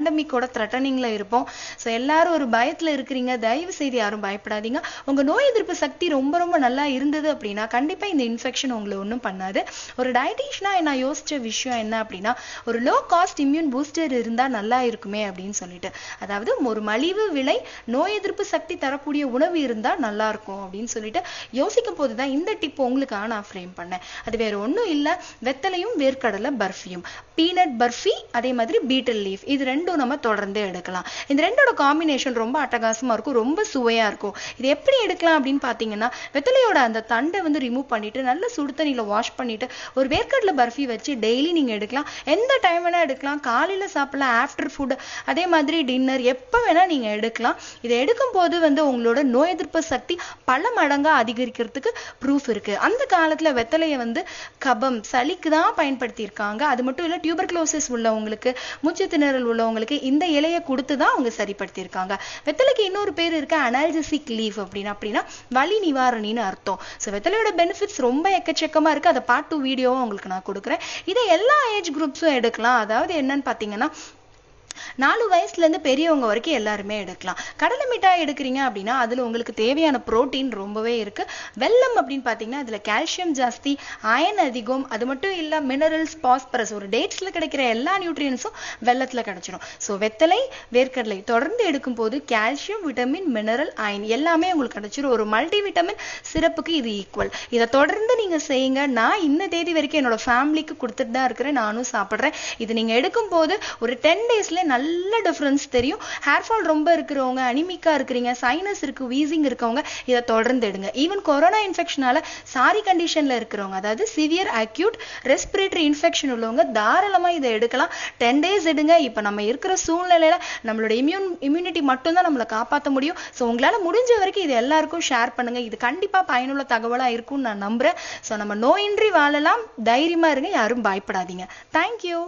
பேண்டமிக்கோட த்ரெட்டனிங்ல இருப்போம். ஸோ எல்லாரும் ஒரு பயத்துல இருக்கிறீங்க. தயவு செய்து யாரும் பயப்படாதீங்க. உங்க நோய் எதிர்ப்பு சக்தி ரொம்ப ரொம்ப நல்லா இருந்தது அப்படின்னா கண்டிப்பா இந்த இன்ஃபெக்ஷன் உங்களை ஒன்றும் பண்ணாது. ஒரு டயட்டிஷனா நான் யோசிச்ச விஷயம் என்ன அப்படின்னா ஒரு லோ காஸ்ட் இம்யூன் பூஸ்டர் இருந்தா நல்லா இருக்குமே அப்படின்னு சொல்லிட்டு. அதாவது ஒரு மலிவு விலை நோய் எதிர்ப்பு சக்தி தரக்கூடிய உணவு இருந்தா நல்லா இருக்கும் அப்படின்னு சொல்லிட்டு யோசிக்கும் போதுதான் இந்த டிப் உங்களுக்காக நான் ஃப்ரேம் பண்ணேன். அது வேற ஒன்றும் இல்லை. வெத்தலையும் வேர்க்கடலை பர்ஃபியும். பீனட் பர்ஃபி அதே மாதிரி பீட்டல் லீஃப் இது ரெண்டும் நம்ம தொடர்ந்து எடுக்கலாம். இந்த ரெண்டோட காம்பினேஷன் ரொம்ப அட்டகாசமா இருக்கும் ரொம்ப சுவையாக இருக்கும். இது எப்படி எடுக்கலாம் அப்படின்னு பார்த்தீங்கன்னா வெத்தலையோட அந்த தண்டை வந்து ரிமூவ் பண்ணிட்டு நல்ல சுடு தண்ணியில் வாஷ் பண்ணிட்டு ஒரு வேர்க்கடலை பர்ஃபி வச்சு டெய்லி நீங்கள் எடுக்கலாம். எந்த டைம் வேணால் எடுக்கலாம். காலையில் சாப்பிடலாம் ஆஃப்டர் ஃபுட் அதே மாதிரி டின்னர் எப்போ வேணால் நீங்கள் எடுக்கலாம். இதை எடுக்கும் போது வந்து உங்களோட நோய் எதிர்ப்பு சக்தி பல மடங்காக அதிகரிக்கிறதுக்கு ப்ரூஃப் இருக்கு. அந்த காலத்தில் வெத்தலையை வந்து கபம் சளிக்கு தான் பயன்படுத்தியிருக்காங்க. அது மட்டும் இல்லை டியூபர்க்ளோசிஸ் உள்ளவங்களுக்கு மூச்சு திணறல் உள்ளவங்களுக்கு இந்த இலையை கொடுத்து தான் அவங்க சரிப்படுத்தியிருக்காங்க. வெத்தலைக்கு இன்னொரு பேர் இருக்கு அனால்ஜசிக் லீவ் அப்படின்னு. அப்படின்னா வலி நிவாரணின்னு அர்த்தம். ஸோ வெத்தலையோட பெனிஃபிட்ஸ் ரொம்ப எக்கச்சக்கமா இருக்கு. அதை பார்ட் டூ வீடியோவும் உங்களுக்கு நான் கொடுக்குறேன். இதை எல்லா ஏஜ் குரூப்ஸும் எடுக்கலாம். அதாவது என்னன்னு பார்த்தீங்கன்னா நாலு வயசுல இருந்து பெரியவங்க வரைக்கும் எல்லாருமே எடுக்கலாம். கடலை மிட்டாய் எடுக்கிறீங்க அப்படின்னா அதுல உங்களுக்கு தேவையான ப்ரோட்டீன் ரொம்பவே இருக்கு. வெள்ளம் அப்படின்னு பாத்தீங்கன்னா அதுல கால்சியம் ஜாஸ்தி அயன் அதிகம். அது மட்டும் இல்ல மினரல்ஸ் பாஸ்பரஸ் ஒரு டேட்ஸில் கிடைக்கிற எல்லா நியூட்ரியன்ஸும் வெள்ளத்தில் கிடைச்சிடும் ஸோ வெத்தலை வேர்க்கடலை தொடர்ந்து எடுக்கும் போது கால்சியம் விட்டமின் மினரல் அயன் எல்லாமே உங்களுக்கு கிடைச்சிடும் ஒரு மல்டி விட்டமின் சிறப்புக்கு இது ஈக்குவல் இதை தொடர்ந்து நீங்க செய்யுங்க. நான் இந்த தேதி வரைக்கும் என்னோட ஃபேமிலிக்கு கொடுத்துட்டு தான் இருக்கிறேன். நானும் சாப்பிட்றேன். இது நீங்க எடுக்கும் போது ஒரு டென் டேஸ்ல நல்ல டிஃப்ரென்ஸ் தெரியும். ஹேர் ஃபால் ரொம்ப இருக்கிறவங்க அனிமிக்கா இருக்கிறீங்க சைனஸ் இருக்கு வீசிங் இருக்கவங்க இதை தொடர்ந்து எடுங்க. ஈவன் கொரோனா இன்ஃபெக்ஷனால சாரி கண்டிஷன்ல இருக்கிறவங்க அதாவது சிவியர் அக்யூட் ரெஸ்பிரேட்டரி இன்ஃபெக்ஷன் உள்ளவங்க தாராளமாக இதை எடுக்கலாம். டென் டேஸ் எடுங்க. இப்போ நம்ம இருக்கிற சூழ்நிலையில நம்மளோட இம்யூன் இம்யூனிட்டி மட்டும்தான் நம்மளை காப்பாற்ற முடியும். ஸோ உங்களால் முடிஞ்ச வரைக்கும் இது எல்லாருக்கும் ஷேர் பண்ணுங்க. இது கண்டிப்பாக பயனுள்ள தகவலாக இருக்கும்னு நான் நம்புறேன். ஸோ நம்ம நோயின்றி வாழலாம். தைரியமாக இருங்க. யாரும் பயப்படாதீங்க. தேங்க்யூ